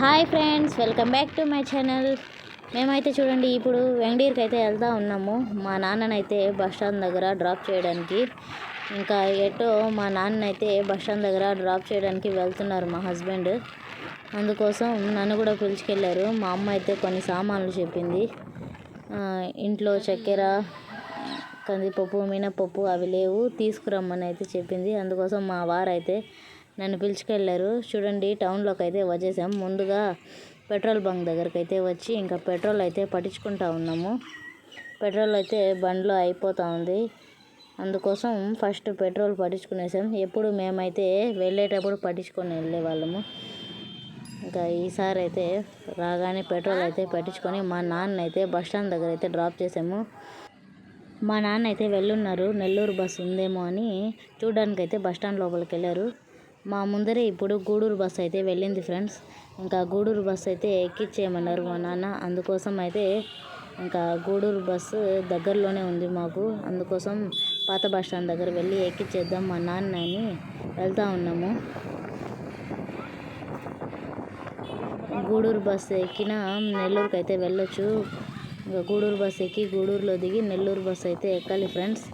Hi friends welcome back to my channel. మేమైతే చూడండి ఇప్పుడు వెంగడీర్కి అయితే వెళ్తా ఉన్నాము. మా నాన్ననైతే బస్ స్టాండ్ దగ్గర డ్రాప్ చేయడానికి. ఇంకా ఎటో మా నాన్ననైతే బస్ స్టాండ్ దగ్గర డ్రాప్ చేయడానికి వెళ్తున్నారు మా హస్బెండ్. అందుకోసం నన్ను కూడా పిలుచుకెళ్ళారు. మా అమ్మ అయితే కొన్ని సామాన్లు చెప్పింది. ఇంట్లో చక్కెర కందిపప్పు మినపప్పు అవి లేవు తీసుకురమ్మని అయితే చెప్పింది. అందుకోసం మా వారైతే నన్ను పిలుచుకెళ్ళారు. చూడండి టౌన్లోకి అయితే వచ్చేసాం. ముందుగా పెట్రోల్ బంక్ దగ్గరికి అయితే వచ్చి ఇంకా పెట్రోల్ అయితే పట్టించుకుంటా ఉన్నాము. పెట్రోల్ అయితే బండ్లో అయిపోతూ ఉంది. అందుకోసం ఫస్ట్ పెట్రోల్ పట్టించుకునేసాం. ఎప్పుడు మేమైతే వెళ్ళేటప్పుడు పట్టించుకొని వెళ్ళే వాళ్ళము. ఇంకా ఈసారి అయితే రాగానే పెట్రోల్ అయితే పట్టించుకొని మా నాన్న అయితే బస్ స్టాండ్ దగ్గర అయితే డ్రాప్ చేసాము. మా నాన్న అయితే వెళ్ళున్నారు. నెల్లూరు బస్సు ఉందేమో అని చూడడానికి అయితే బస్టాండ్ లోపలికి వెళ్ళారు మా ముందరే ఇప్పుడు గూడూరు బస్సు అయితే వెళ్ళింది ఫ్రెండ్స్. ఇంకా గూడూరు బస్సు అయితే ఎక్కించేయమన్నారు మా నాన్న. అందుకోసం అయితే ఇంకా గూడూరు బస్సు దగ్గరలోనే ఉంది మాకు. అందుకోసం పాత బస్ స్టాండ్ దగ్గర వెళ్ళి ఎక్కించేద్దాం మా నాన్న అని వెళ్తా ఉన్నాము. గూడూరు బస్సు ఎక్కిన నెల్లూరుకి అయితే వెళ్ళొచ్చు. ఇంకా గూడూరు బస్సు ఎక్కి గూడూరులో దిగి నెల్లూరు బస్సు అయితే ఎక్కాలి ఫ్రెండ్స్.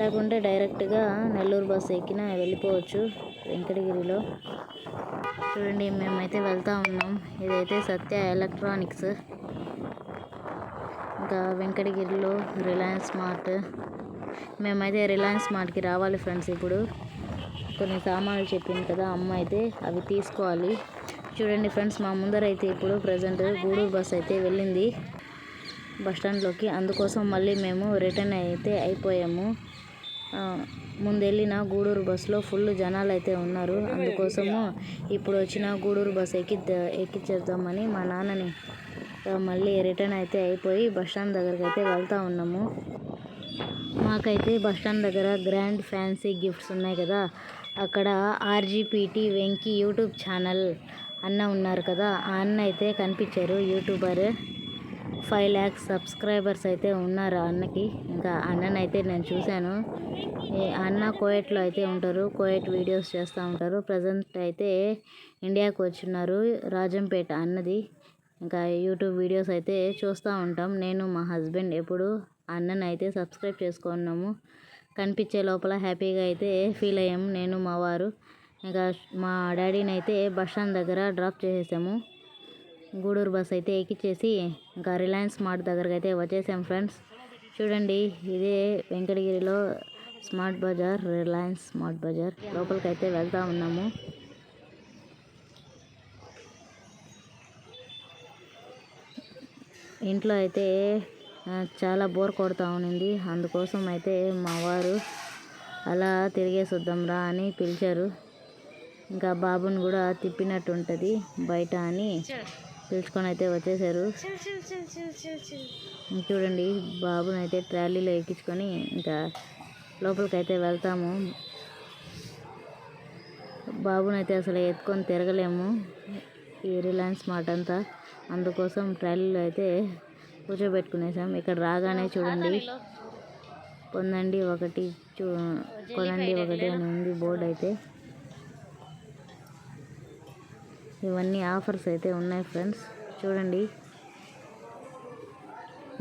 లేకుంటే డైరెక్ట్గా నెల్లూరు బస్సు ఎక్కిన వెళ్ళిపోవచ్చు వెంకటగిరిలో. చూడండి మేమైతే వెళ్తా ఉన్నాం. ఇదైతే సత్య ఎలక్ట్రానిక్స్. ఇంకా వెంకటగిరిలో రిలయన్స్ మార్ట్ మేమైతే రిలయన్స్ మార్ట్కి రావాలి ఫ్రెండ్స్ ఇప్పుడు. కొన్ని సామాన్లు చెప్పింది కదా అమ్మ అయితే అవి తీసుకోవాలి. చూడండి ఫ్రెండ్స్ మా ముందర అయితే ఇప్పుడు ప్రజెంట్ గూడూరు బస్ అయితే వెళ్ళింది. బస్ స్టాండ్లోకి. అందుకోసం మళ్ళీ మేము రిటర్న్ అయితే అయిపోయాము. ముందెళ్ళిన ముందు వెళ్ళిన గూడూరు బస్సులో ఫుల్ జనాలు అయితే ఉన్నారు. అందుకోసము ఇప్పుడు వచ్చిన గూడూరు బస్ ఎక్కి ఎక్కిచ్చేద్దామని మా నాన్నని మళ్ళీ రిటర్న్ అయితే అయిపోయి బస్ స్టాండ్ దగ్గరికి అయితే వెళ్తా ఉన్నాము. మాకైతే బస్ స్టాండ్ దగ్గర గ్రాండ్ ఫ్యాన్సీ గిఫ్ట్స్ ఉన్నాయి కదా అక్కడ ఆర్జీపీటీ వెంకీ యూట్యూబ్ ఛానల్ అన్న ఉన్నారు కదా ఆ అన్న అయితే కనిపించారు యూట్యూబర్. ఫైవ్ ల్యాక్స్ సబ్స్క్రైబర్స్ అయితే ఉన్నారు అన్నకి. ఇంకా అన్ననైతే నేను చూశాను. అన్న కోయట్లో అయితే ఉంటారు. కోయట్ వీడియోస్ చేస్తూ ఉంటారు. ప్రజెంట్ అయితే ఇండియాకి వచ్చిన్నారు రాజంపేట అన్నది. ఇంకా యూట్యూబ్ వీడియోస్ అయితే చూస్తూ ఉంటాం. నేను మా హస్బెండ్ ఎప్పుడు అన్నని అయితే సబ్స్క్రైబ్ చేసుకున్నాము. కనిపించే లోపల హ్యాపీగా అయితే ఫీల్ అయ్యాము. నేను మా వారు. ఇంకా మా డాడీని అయితే బస్ స్టాండ్ దగ్గర డ్రాప్ చేసేసాము. గూడూరు బస్ అయితే ఎక్కిచ్చేసి ఇంకా రిలయన్స్ మార్ట్ దగ్గరకు అయితే వచ్చేసాం ఫ్రెండ్స్. చూడండి ఇదే వెంకటగిరిలో smart bazaar Reliance smart bazaar. లోపలికి అయితే వెళ్తా ఉన్నాము. ఇంట్లో అయితే చాలా బోర్ కొడతా ఉన్నింది. అందుకోసం అయితే మా వారు అలా తిరిగేసి వద్దాం రా అని పిలిచారు. ఇంకా బాబుని కూడా తిప్పినట్టు ఉంటుంది బయట అని. పిలుచుకొని అయితే వచ్చేసారు. చూడండి బాబుని అయితే ట్రాలీలో ఎక్కించుకొని ఇంకా లోపలికి అయితే వెళ్తాము. బాబుని అయితే అసలు ఎత్తుకొని తిరగలేము. ఈ రిలయన్స్ మార్ట్ అంతా. అందుకోసం ట్రాలీలో అయితే కూర్చోబెట్టుకునేసాం. ఇక్కడ రాగానే చూడండి. పొందండి ఒకటి చూ కొనండి ఒకటి అని ఉంది బోర్డు అయితే. ఇవన్నీ ఆఫర్స్ అయితే ఉన్నాయి ఫ్రెండ్స్. చూడండి.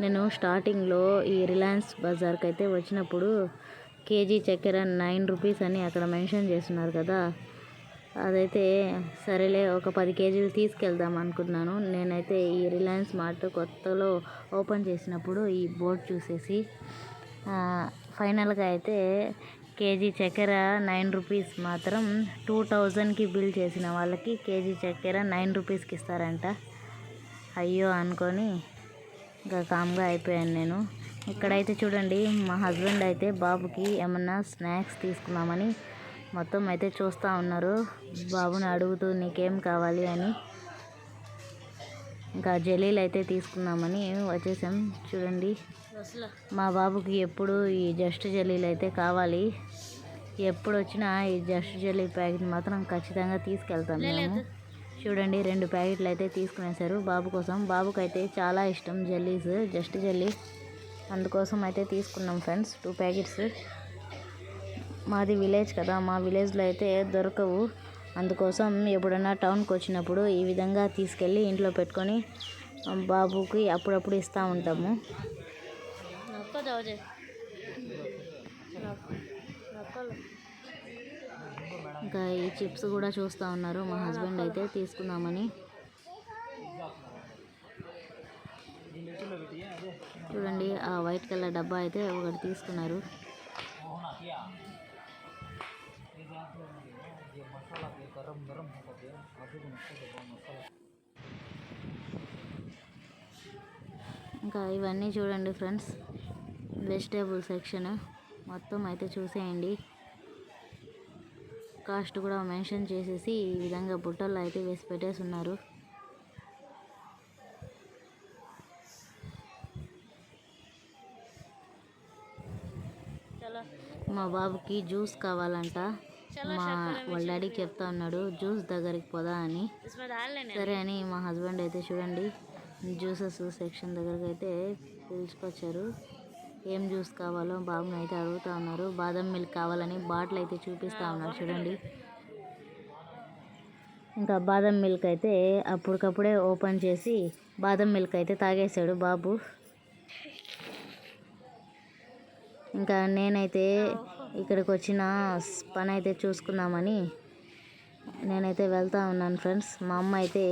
నేను స్టార్టింగ్లో ఈ రిలయన్స్ బజార్కి అయితే వచ్చినప్పుడు కేజీ చక్కెర నైన్ రూపీస్ అని అక్కడ మెన్షన్ చేస్తున్నారు కదా. అదైతే సరేలే ఒక పది కేజీలు తీసుకెళ్దాం అనుకున్నాను. నేనైతే ఈ రిలయన్స్ మార్ట్ కొత్తలో ఓపెన్ చేసినప్పుడు ఈ బోర్డు చూసేసి ఫైనల్గా అయితే కేజీ చక్కెర నైన్ రూపీస్ మాత్రం టూ థౌజండ్కి బిల్ చేసిన వాళ్ళకి కేజీ చక్కెర నైన్ రూపీస్కి ఇస్తారంట. అయ్యో అనుకొని ఇంకా కామ్గా అయిపోయాను నేను. ఇక్కడైతే చూడండి మా హస్బెండ్ అయితే బాబుకి ఏమన్నా స్నాక్స్ తీసుకుందామని మొత్తం అయితే చూస్తూ ఉన్నారు. బాబుని అడుగుతూ నీకేం కావాలి అని. ఇంకా జలీలు అయితే తీసుకుందామని వచ్చేసాం. చూడండి. మా బాబుకి ఎప్పుడు ఈ జస్ట్ జలీలు అయితే కావాలి. ఎప్పుడు వచ్చినా ఈ జస్ట్ జల్లీ ప్యాకెట్ మాత్రం ఖచ్చితంగా తీసుకెళ్తాం మేము. చూడండి రెండు ప్యాకెట్లు అయితే తీసుకునేసారు బాబు కోసం. బాబుకి అయితే చాలా ఇష్టం జెల్లీస్ జస్ట్ జెల్లీ అందుకోసం అయితే తీసుకున్నాం ఫ్రెండ్స్ టూ ప్యాకెట్స్. మాది విలేజ్ కదా మా విలేజ్లో అయితే దొరకవు. అందుకోసం ఎప్పుడన్నా టౌన్కి వచ్చినప్పుడు ఈ విధంగా తీసుకెళ్ళి ఇంట్లో పెట్టుకొని బాబుకి అప్పుడప్పుడు ఇస్తూ ఉంటాము. ఇంకా ఈ చిప్స్ కూడా చూస్తూ ఉన్నారు. మా హస్బెండ్ అయితే తీసుకుందామని. చూడండి ఆ వైట్ కలర్ డబ్బా అయితే ఒకటి తీసుకున్నారు. ఇంకా ఇవన్నీ చూడండి ఫ్రెండ్స్. వెజిటేబుల్ సెక్షన్ మొత్తం అయితే చూసేయండి. కాస్ట్ కూడా మెన్షన్ చేసేసి ఈ విధంగా బుట్టల్లో అయితే వేసి పెట్టేసి ఉన్నారు మా బాబుకి జ్యూస్ కావాలంట. మా వాళ్ళ డాడీకి చెప్తా ఉన్నాడు జ్యూస్ దగ్గరికి పోదా అని. సరే అని మా హస్బెండ్ అయితే చూడండి జ్యూసెస్ సెక్షన్ దగ్గరికి అయితే పిలుచుకొచ్చారు. ఏం జ్యూస్ కావాలో బాబుని అయితే అడుగుతా ఉన్నారు. బాదం మిల్క్ కావాలని బాటిల్ అయితే చూపిస్తా ఉన్నారు చూడండి. ఇంకా బాదం మిల్క్ అయితే అప్పటికప్పుడే ఓపెన్ చేసి బాదం మిల్క్ అయితే తాగేశాడు బాబు. ఇంకా నేనైతే ఇక్కడికి వచ్చిన పని అయితే చూసుకుందామని నేనైతే వెళ్తా ఉన్నాను ఫ్రెండ్స్. మా అమ్మ అయితే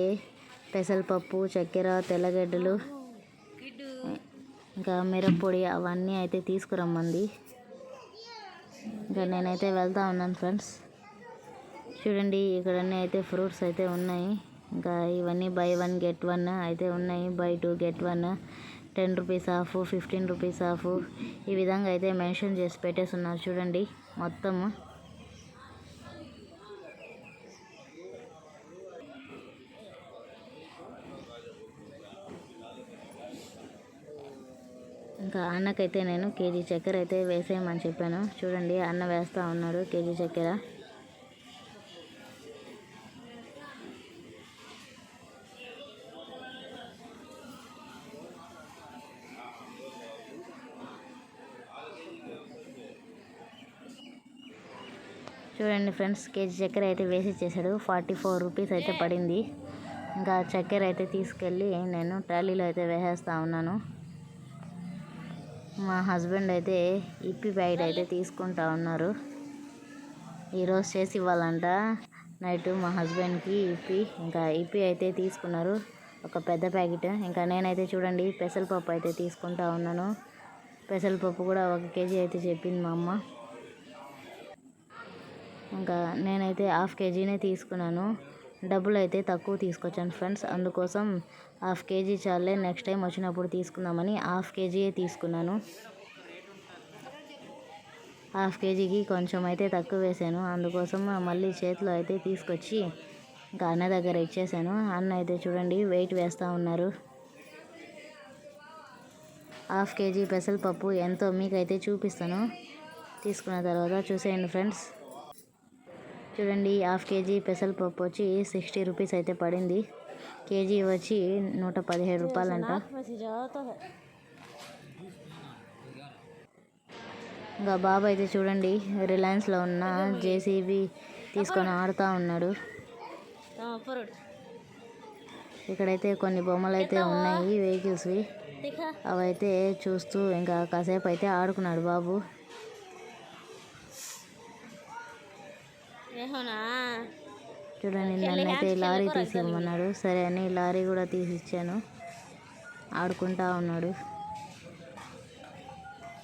పెసరపప్పు చక్కెర తెల్లగడ్డలు ఇంకా మిరప్పొడి అవన్నీ అయితే తీసుకురమ్మంది. ఇంకా నేనైతే వెళ్తా ఉన్నాను ఫ్రెండ్స్. చూడండి ఇక్కడ అన్నీ అయితే ఫ్రూట్స్ అయితే ఉన్నాయి. ఇంకా ఇవన్నీ బై వన్ గెట్ వన్ అయితే ఉన్నాయి. Buy two get one ten rupees off fifteen rupees off ఈ విధంగా అయితే మెన్షన్ చేసి పెట్టేసి ఉన్నారు చూడండి మొత్తము ఇంకా అన్నకైతే నేను కేజీ చక్కెర అయితే వేసేయమని చెప్పాను. చూడండి అన్న వేస్తూ ఉన్నాడు కేజీ చక్కెర. చూడండి ఫ్రెండ్స్ కేజీ చక్కెర అయితే వేసి చేశాడు. ఫార్టీ ఫోర్ రూపీస్ అయితే పడింది. ఇంకా చక్కెర అయితే తీసుకెళ్ళి నేను ట్రాలీలో అయితే వేసేస్తా ఉన్నాను. మా హస్బెండ్ అయితే ఇప్పి ప్యాకెట్ అయితే తీసుకుంటా ఉన్నారు. ఈరోజు చేసి ఇవ్వాలంట. నైట్ మా హస్బెండ్కి ఇప్పి ఇంకా ఇప్పి అయితే తీసుకున్నారు. ఒక పెద్ద ప్యాకెట్. ఇంకా నేనైతే చూడండి పెసరపప్పు అయితే తీసుకుంటా ఉన్నాను. పెసరపప్పు కూడా ఒక కేజీ అయితే చెప్పింది మా అమ్మ. ఇంకా నేనైతే హాఫ్ కేజీనే తీసుకున్నాను. డబ్బులు అయితే తక్కువ తీసుకొచ్చాను ఫ్రెండ్స్. అందుకోసం హాఫ్ కేజీ చాలే నెక్స్ట్ టైం వచ్చినప్పుడు తీసుకుందామని హాఫ్ కేజీయే తీసుకున్నాను. హాఫ్ కేజీకి కొంచెం అయితే తక్కువ వేసాను. అందుకోసం మళ్ళీ చేతిలో అయితే తీసుకొచ్చి ఇంకా అన్న దగ్గర ఇచ్చేసాను. అన్న అయితే చూడండి వెయిట్ వేస్తూ ఉన్నారు. హాఫ్ కేజీ పెసరపప్పు ఎంతో మీకైతే చూపిస్తాను. తీసుకున్న తర్వాత చూసేయండి ఫ్రెండ్స్. చూడండి హాఫ్ కేజీ పెసరపప్పు వచ్చి సిక్స్టీ రూపీస్ అయితే పడింది. కేజీ వచ్చి నూట పదిహేడు రూపాయలంట. ఇంకా బాబు అయితే చూడండి రిలయన్స్లో ఉన్న జేసీబీ తీసుకొని ఆడుతూ ఉన్నాడు. ఇక్కడైతే కొన్ని బొమ్మలు అయితే ఉన్నాయి వెహికల్స్వి అవైతే చూస్తూ ఇంకా కాసేపు అయితే ఆడుకున్నాడు బాబు. చూడండి నన్నైతే లారీ తీసి ఇవ్వమన్నాడు సరే అని లారీ కూడా తీసి ఇచ్చాను ఆడుకుంటా ఉన్నాడు.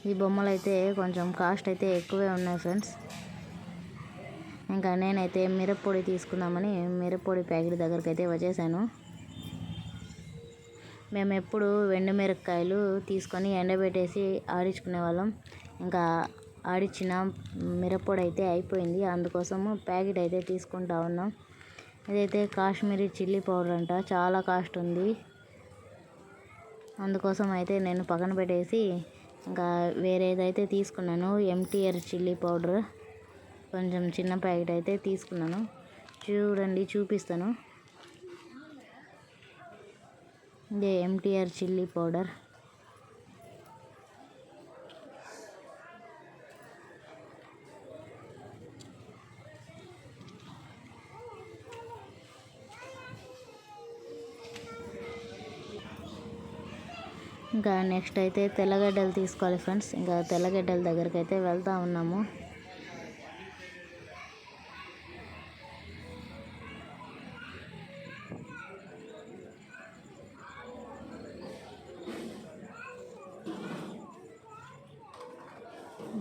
ఈ బొమ్మలు అయితే కొంచెం కాస్ట్ అయితే ఎక్కువే ఉన్నాయి ఫ్రెండ్స్. ఇంకా నేనైతే మిరప్పొడి తీసుకుందామని మిరప్పొడి ప్యాకెట్ దగ్గరికి అయితే వచ్చేసాను మేము ఎప్పుడు వెండి మిరపకాయలు తీసుకొని ఎండబెట్టేసి ఆడించుకునే వాళ్ళం. ఇంకా ఆడిచ్చిన మిరప్పొడి అయితే అయిపోయింది. అందుకోసము ప్యాకెట్ అయితే తీసుకుంటా ఉన్నాం. ఇదైతే కాశ్మీరీ చిల్లీ పౌడర్ అంట. చాలా కాస్ట్ ఉంది. అందుకోసం అయితే నేను పక్కన పెట్టేసి ఇంకా వేరేదైతే తీసుకున్నాను. MTR chilli powder. కొంచెం చిన్న ప్యాకెట్ అయితే తీసుకున్నాను. చూడండి చూపిస్తాను. ఇదే ఎంటీఆర్ చిల్లీ పౌడర్. ఇంకా నెక్స్ట్ అయితే తెల్లగడ్డలు తీసుకోవాలి ఫ్రెండ్స్ ఇంకా తెల్లగడ్డల దగ్గరికి అయితే వెళ్తా ఉన్నాము.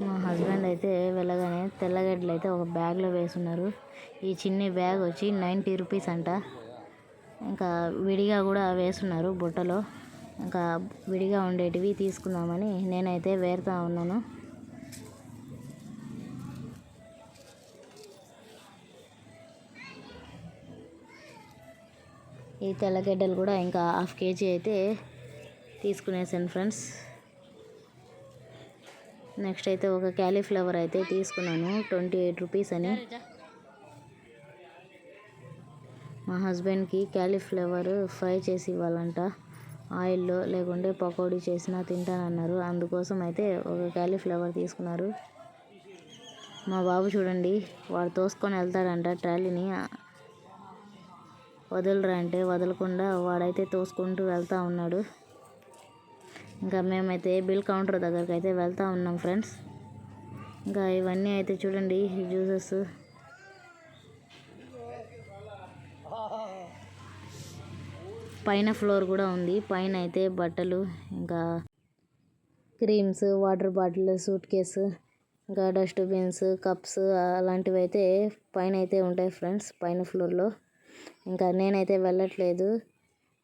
మా హస్బెండ్ అయితే వెళ్ళగానే తెల్లగడ్డలు అయితే ఒక బ్యాగ్లో వేసున్నారు. ఈ చిన్ని బ్యాగ్ వచ్చి నైంటీ రూపీస్ అంట. ఇంకా విడిగా కూడా వేసున్నారు బుట్టలో. ఇంకా విడిగా ఉండేటివి తీసుకుందామని నేనైతే వేరుతా ఉన్నాను. ఈ తెల్లగడ్డలు కూడా ఇంకా హాఫ్ కేజీ అయితే తీసుకునేసాను ఫ్రెండ్స్. నెక్స్ట్ అయితే ఒక క్యాలీఫ్లవర్ అయితే తీసుకున్నాను ట్వంటీ ఎయిట్ రూపీస్ అని. మా హస్బెండ్కి క్యాలీఫ్లవర్ ఫ్రై చేసి ఇవ్వాలంట. ఆయిల్లో లేకుంటే పకోడీ చేసినా తింటానన్నారు. అందుకోసం అయితే ఒక క్యాలీఫ్లవర్ తీసుకున్నారు. మా బాబు చూడండి వాడు తోసుకొని వెళ్తాడంట ట్రాలీని. వదలరా అంటే వదలకుండా వాడైతే తోసుకుంటూ వెళ్తూ ఉన్నాడు. ఇంకా మేమైతే బిల్ కౌంటర్ దగ్గరికి అయితే వెళ్తూ ఉన్నాం ఫ్రెండ్స్. ఇంకా ఇవన్నీ అయితే చూడండి జ్యూసెస్. పైన ఫ్లోర్ కూడా ఉంది. పైన అయితే బట్టలు ఇంకా creams water bottle suitcase ఇంకా డస్ట్బిన్స్ కప్స్ అలాంటివి అయితే పైన అయితే ఉంటాయి ఫ్రెండ్స్ పైన ఫ్లోర్లో. ఇంకా నేనైతే వెళ్ళట్లేదు.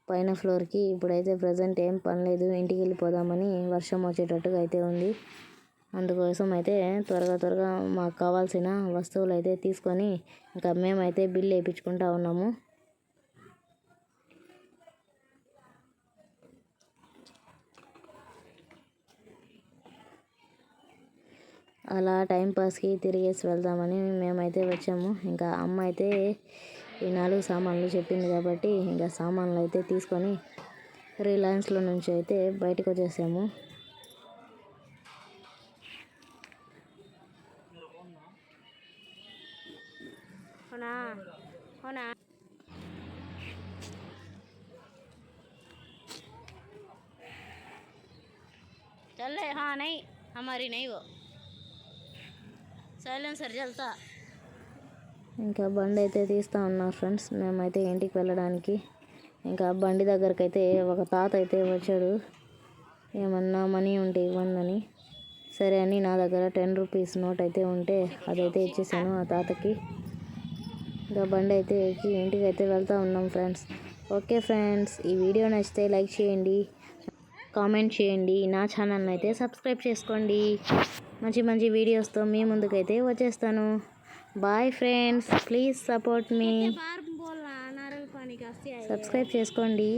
పైన ఫ్లోర్కి ఇప్పుడైతే ప్రజెంట్ ఏం పని లేదు. ఇంటికి వెళ్ళిపోదామని వర్షం వచ్చేటట్టుగా అయితే ఉంది. అందుకోసం అయితే త్వరగా త్వరగా మాకు కావాల్సిన వస్తువులు అయితే తీసుకొని ఇంకా మేమైతే బిల్ వేయించుకుంటా ఉన్నాము. అలా టైంపాస్కి తిరిగేసి వెళ్దామని మేమైతే వచ్చాము ఇంకా అమ్మ అయితే ఈ నాలుగు సామాన్లు చెప్పింది కాబట్టి ఇంకా సామాన్లు అయితే తీసుకొని రిలయన్స్లో నుంచి అయితే బయటకు వచ్చేసాము होना होना चल रहे हाँ नहीं हमारी नहीं वो సైలెన్సర్ ఇంకా బండి అయితే తీస్తా ఉన్నారు ఫ్రెండ్స్. మేమైతే ఇంటికి వెళ్ళడానికి. ఇంకా బండి దగ్గరకు అయితే ఒక తాత అయితే వచ్చాడు. ఏమన్నా మనీ ఉంటే ఇవ్వండి సరే అని నా దగ్గర టెన్ రూపీస్ నోట్ అయితే ఉంటే అదైతే ఇచ్చేసాను ఆ తాతకి. ఇంకా బండి అయితే ఎక్కి ఇంటికి అయితే వెళ్తూ ఉన్నాం ఫ్రెండ్స్. ఓకే ఫ్రెండ్స్ ఈ వీడియో నచ్చితే లైక్ చేయండి కామెంట్ చేయండి. నా ఛానల్ని అయితే సబ్స్క్రైబ్ చేసుకోండి. మంచి మంచి వీడియోస్తో మీ ముందుకైతే వచ్చేస్తాను. బాయ్ ఫ్రెండ్స్ ప్లీజ్ సపోర్ట్ మీ సబ్స్క్రైబ్ చేసుకోండి.